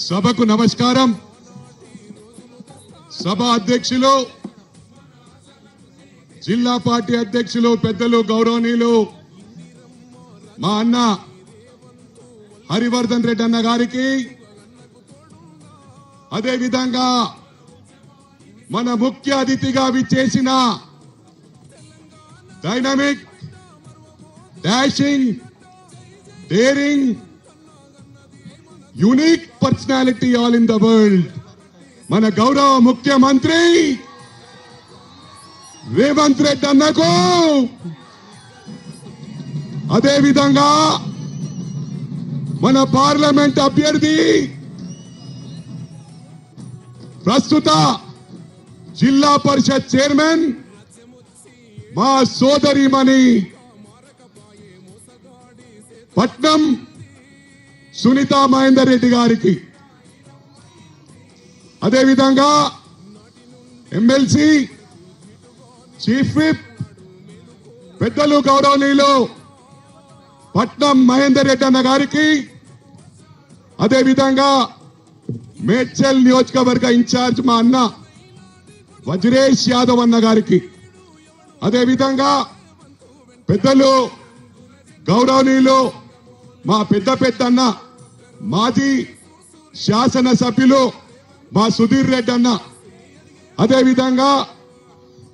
సభకు నమస్కారం. సభ అధ్యక్షులు జిల్లా పార్టీ అధ్యక్షులు పెద్దలు గౌరవనీయులు మా అన్న హరివర్ధన్ రెడ్డి అన్న గారికి అదే విధంగా మన ముఖ్య అతిథిగా విచ్చేసిన dynamic dashing daring unique personality all in the world. మన గౌరవ ముఖ్యమంత్రి రేవంత్ రెడ్డి అన్నకు అదేవిధంగా మన పార్లమెంట్ అభ్యర్థి ప్రస్తుత జిల్లా పరిషత్ చైర్మన్ మా సోదరిమణి పట్నం సునీత మహేందర్ రెడ్డి గారికి. అదేవిధంగా ఎమ్మెల్సీ చీఫ్ విప్ పెద్దలు గౌరవనీయులు పట్నం మహేందర్ రెడ్డి అన్న గారికి అదేవిధంగా మేడ్చల్ నియోజకవర్గ ఇన్ఛార్జ్ మా అన్న వజ్రేష్ యాదవ్ అన్న గారికి. అదేవిధంగా పెద్దలు గౌరవనీయులు మా పెద్ద పెద్ద అన్న మాజీ శాసనసభ్యులు మా సుధీర్ రెడ్డి అన్న. అదేవిధంగా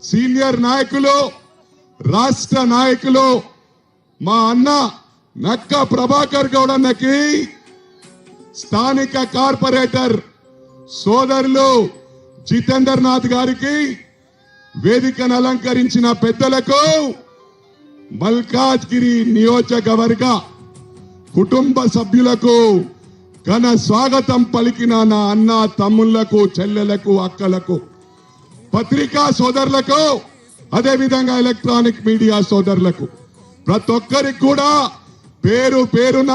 సీనియర్ నాయకులు రాష్ట్ర నాయకులు మా అన్న నక్క ప్రభాకర్ గౌడ్ అన్నకి స్థానిక కార్పొరేటర్ సోదరులు జితేందర్ నాథ్ గారికి వేదికను అలంకరించిన పెద్దలకు మల్కాజ్గిరి నియోజకవర్గ కుటుంబ సభ్యులకు ఘన స్వాగతం పలికిన నా అన్న తమ్ముళ్ళకు చెల్లెలకు అక్కలకు. పత్రికా సోదరులకు అదే విధంగా ఎలక్ట్రానిక్ మీడియా సోదరులకు. ప్రతి ఒక్కరికి కూడా పేరు పేరున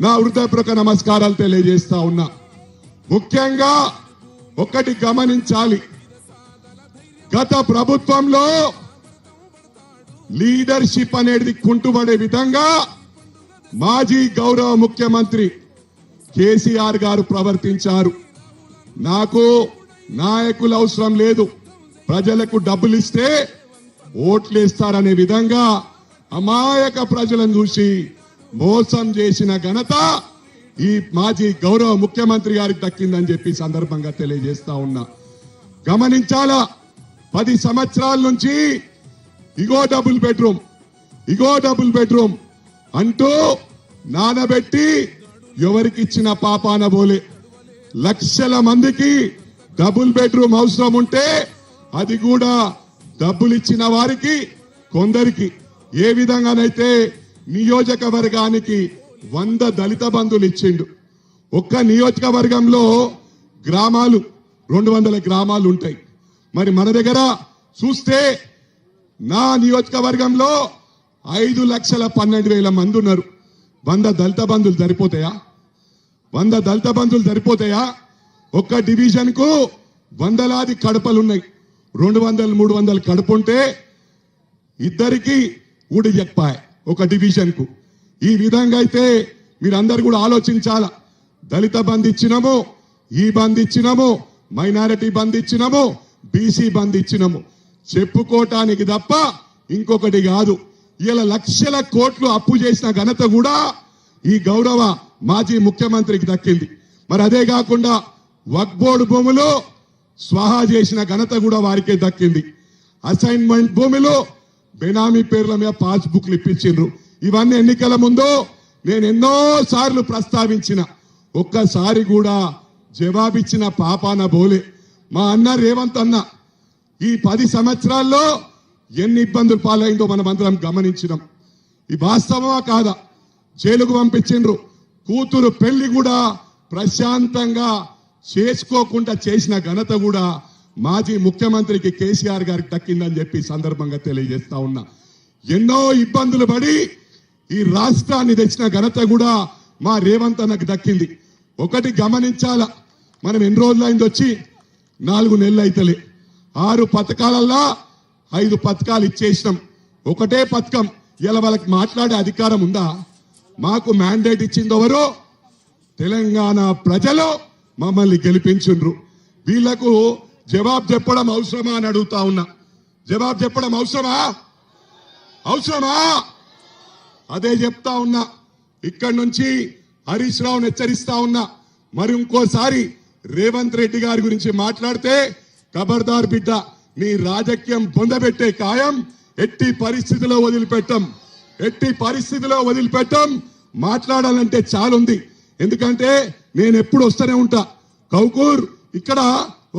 నా హృదయపూర్వక నమస్కారాలు తెలియజేస్తా ఉన్నా. ముఖ్యంగా ఒకటి గమనించాలి. గత ప్రభుత్వంలో లీడర్షిప్ అనేది కుంటుపడే విధంగా మాజీ గౌరవ ముఖ్యమంత్రి కేసీఆర్ గారు ప్రవర్తించారు. నాకు నాయకులు అవసరం లేదు. ప్రజలకు డబ్బులు ఇస్తే ఓట్లు ఇస్తారనే విధంగా అమాయక ప్రజలను చూసి మోసం చేసిన ఘనత ఈ మాజీ గౌరవ ముఖ్యమంత్రి గారికి దక్కిందని చెప్పి సందర్భంగా తెలియజేస్తా ఉన్నా. గమనించాలా? పది సంవత్సరాల నుంచి ఇగో డబుల్ బెడ్రూమ్ ఇగో డబుల్ బెడ్రూమ్ అంటూ నానబెట్టి ఎవరికి ఇచ్చిన పాపాన బోలే. లక్షల మందికి డబుల్ బెడ్రూమ్ అవసరం ఉంటే అది కూడా డబ్బులు ఇచ్చిన వారికి కొందరికి. ఏ విధంగానైతే నియోజకవర్గానికి వంద దళిత బంధువులు ఇచ్చిండు ఒక్క నియోజకవర్గంలో గ్రామాలు రెండు వందల గ్రామాలు ఉంటాయి. మరి మన దగ్గర చూస్తే నా నియోజకవర్గంలో ఐదు లక్షల పన్నెండు వేల మంది ఉన్నారు. వంద దళిత బంధువులు సరిపోతాయా? వంద దళిత బంధువులు సరిపోతాయా? ఒక్క డివిజన్కు వందలాది కడపలు ఉన్నాయి రెండు వందలు మూడు వందలు కడుపు ఉంటే ఇద్దరికి ఊడి చెప్పాయి ఒక డివిజన్కు ఈ విధంగా అయితే మీరందరు కూడా ఆలోచించాల? దళిత బంద్ ఇచ్చినాము ఈ బంద్ ఇచ్చినాము మైనారిటీ బంద్ ఇచ్చినాము బీసీ బంద్ ఇచ్చినాము. చెప్పుకోవటానికి తప్ప ఇంకొకటి కాదు. ఇలా లక్షల కోట్లు అప్పు చేసిన ఘనత కూడా ఈ గౌరవ మాజీ ముఖ్యమంత్రికి దక్కింది. మరి అదే కాకుండా వక్బోర్డు భూములు స్వాహా చేసిన ఘనత కూడా వారికే దక్కింది. అసైన్మెంట్ భూమిలో బెనామీ పేర్ల మీద పాస్ బుక్లు ఇప్పించిండ్రు. ఇవన్నీ ఎన్నికల ముందు నేను ఎన్నో సార్లు ప్రస్తావించిన. ఒక్కసారి కూడా జవాబిచ్చిన పాపాన బోలే. మా అన్న రేవంత్ అన్న ఈ పది సంవత్సరాల్లో ఎన్ని ఇబ్బందులు పాలైందో మనం అందరం గమనించినాం. ఈ వాస్తవమా కాదా? జైలుకు పంపించిండ్రు. కూతురు పెళ్ళి కూడా ప్రశాంతంగా చేసుకోకుండా చేసిన ఘనత కూడా మాజీ ముఖ్యమంత్రికి కేసీఆర్ గారికి దక్కిందని చెప్పి సందర్భంగా తెలియజేస్తా ఉన్నా. ఎన్నో ఇబ్బందులు పడి ఈ రాష్ట్రాన్ని తెచ్చిన ఘనత కూడా మా రేవంత్ అన్నకు దక్కింది. ఒకటి గమనించాల మనం ఎన్ని రోజులైంది వచ్చి? నాలుగు నెలలు అయితలే. ఆరు పథకాలల్లా ఐదు పథకాలు ఇచ్చేసినాం. ఒకటే పథకం. ఇలా వాళ్ళకి మాట్లాడే అధికారం ఉందా? మాకు మ్యాండేట్ ఇచ్చింది ఎవరు? తెలంగాణ ప్రజలు మమ్మల్ని గెలిపించుండ్రు. వీళ్ళకు జవాబు చెప్పడం అవసరమా అని అడుగుతా ఉన్నా. జవాబు చెప్పడం అవసరమా? అవసరమా? అదే చెప్తా ఉన్నా. ఇక్కడి నుంచి హరీష్ రావును హెచ్చరిస్తా ఉన్నా. మరి ఇంకోసారి రేవంత్ రెడ్డి గారి గురించి మాట్లాడితే ఖబర్దార్ బిడ్డ నీ రాజకీయం పొందబెట్టే ఖాయం ఎట్టి పరిస్థితిలో వదిలిపెట్టం. ఎట్టి పరిస్థితిలో వదిలిపెట్టం. మాట్లాడాలంటే చాలుంది. ఎందుకంటే నేను ఎప్పుడు వస్తూనే ఉంటా. కౌకూర్ ఇక్కడ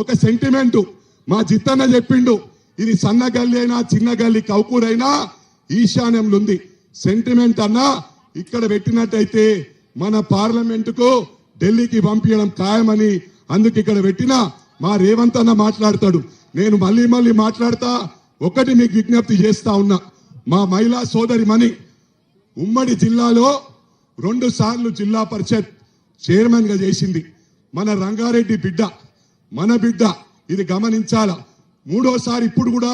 ఒక సెంటిమెంట్ మా జిత్తన్న చెప్పిండు ఇది సన్న గల్లి అయినా చిన్న గల్లి కౌకూర్ అయినా ఈశాన్యంలో ఉంది సెంటిమెంట్ అన్నా ఇక్కడ పెట్టినట్టయితే మన పార్లమెంటుకు ఢిల్లీకి పంపించడం ఖాయమని అందుకు ఇక్కడ పెట్టిన మా రేవంత్ అన్న మాట్లాడతాడు. నేను మళ్ళీ మళ్ళీ మాట్లాడతా ఒకటి మీకు విజ్ఞప్తి చేస్తా ఉన్నా. మా మహిళా సోదరి మణి ఉమ్మడి జిల్లాలో రెండు సార్లు జిల్లా పరిషత్ చైర్మన్గా చేసింది. మన రంగారెడ్డి బిడ్డ మన బిడ్డ ఇది గమనించాల? మూడోసారి ఇప్పుడు కూడా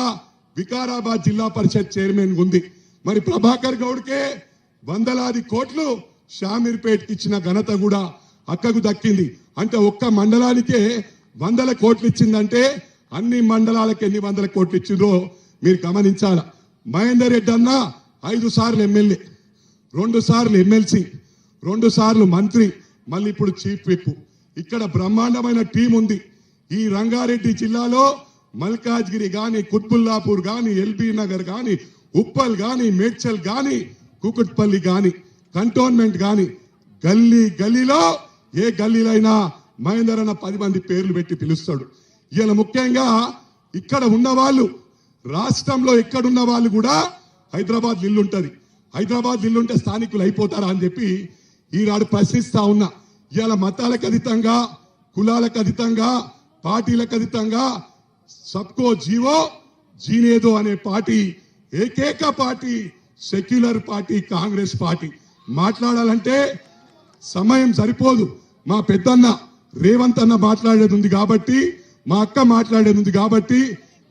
వికారాబాద్ జిల్లా పరిషత్ చైర్మన్ ఉంది. మరి ప్రభాకర్ గౌడ్కే వందలాది కోట్లు షామీర్పేట్కి ఇచ్చిన ఘనత కూడా అక్కకు దక్కింది. అంటే ఒక్క మండలానికే వందల కోట్లు ఇచ్చిందంటే అన్ని మండలాలకు ఎన్ని వందల కోట్లు ఇచ్చిందో మీరు గమనించాల? మహేందర్ రెడ్డి అన్న ఐదు సార్లు ఎమ్మెల్యే రెండు సార్లు ఎమ్మెల్సీ రెండు సార్లు మంత్రి మళ్ళీ ఇప్పుడు చీఫ్ విప్. ఇక్కడ బ్రహ్మాండమైన టీం ఉంది. ఈ రంగారెడ్డి జిల్లాలో మల్కాజ్గిరి కానీ కుత్బుల్లాపూర్ కానీ ఎల్బీ నగర్ కానీ ఉప్పల్ కానీ మేడ్చల్ కానీ కుకుట్పల్లి కానీ కంటోన్మెంట్ కానీ గల్లీ గల్లీలో ఏ గల్లీలైనా మహేందర్ అన్న పది మంది పేర్లు పెట్టి పిలుస్తాడు. ఇలా ముఖ్యంగా ఇక్కడ ఉన్నవాళ్ళు రాష్ట్రంలో ఎక్కడున్న వాళ్ళు కూడా హైదరాబాద్ ఇల్లు హైదరాబాద్ ఇల్లు ఉంటే స్థానికులు అయిపోతారా అని చెప్పి ఈనాడు ప్రశ్నిస్తా ఉన్నా. ఇవాళ మతాలకు అధితంగా కులాలకు అధితంగా పార్టీలకు అధితంగా సబ్కో జీవో జీనేదో అనే పార్టీ ఏకైక party secular party Congress party. మాట్లాడాలంటే సమయం సరిపోదు. మా పెద్దన్న రేవంత్ అన్న మాట్లాడేది ఉంది కాబట్టి మా అక్క మాట్లాడేది ఉంది కాబట్టి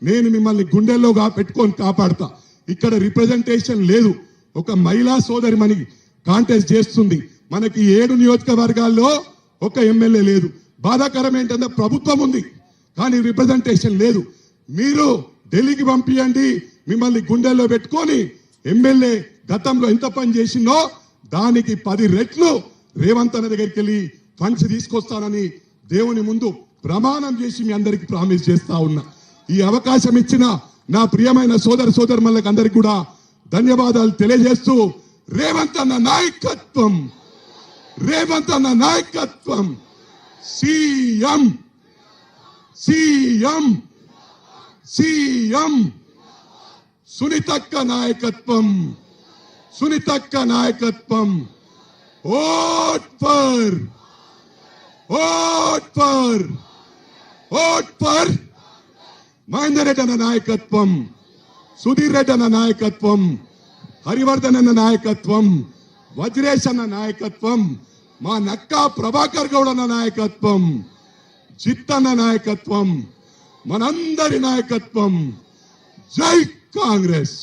నేను మిమ్మల్ని గుండెల్లోగా పెట్టుకొని కాపాడతా. ఇక్కడ రిప్రజెంటేషన్ లేదు. ఒక మహిళా సోదరి మనకి కాంటెస్ట్ చేస్తుంది. మనకి ఏడు నియోజకవర్గాల్లో ఒక ఎమ్మెల్యే లేదు. బాధాకరం ఏంటంటే ప్రభుత్వం ఉంది కానీ రిప్రజెంటేషన్ లేదు. మీరు ఢిల్లీకి పంపించండి మిమ్మల్ని గుండెల్లో పెట్టుకొని ఎమ్మెల్యే గతంలో ఎంత పని చేసిందో దానికి పది రెట్లు రేవంత్ అన్న దగ్గరికి వెళ్ళి ఫండ్స్ తీసుకొస్తానని దేవుని ముందు ప్రమాణం చేసి మీ అందరికి ప్రామిస్ చేస్తా ఉన్నా. ఈ అవకాశం ఇచ్చిన నా ప్రియమైన సోదర సోదరులకు అందరికి కూడా ధన్యవాదాలు తెలియజేస్తూ రేవంత్ అన్న నాయకత్వం రేవంత్ అన్న నాయకత్వం. CM CM CM. సునీతక్క నాయకత్వం సునీతక్క నాయకత్వం. Vote for vote for vote for. Mahender Reddy అన్న నాయకత్వం సుధీర్ రెడ్డి అన్న నాయకత్వం హరివర్ధన్ అన్న నాయకత్వం వజ్రేష్ అన్న నాయకత్వం మా నక్క ప్రభాకర్ గౌడ్ అన్న నాయకత్వం చిత్తన్న నాయకత్వం మనందరి నాయకత్వం జై కాంగ్రెస్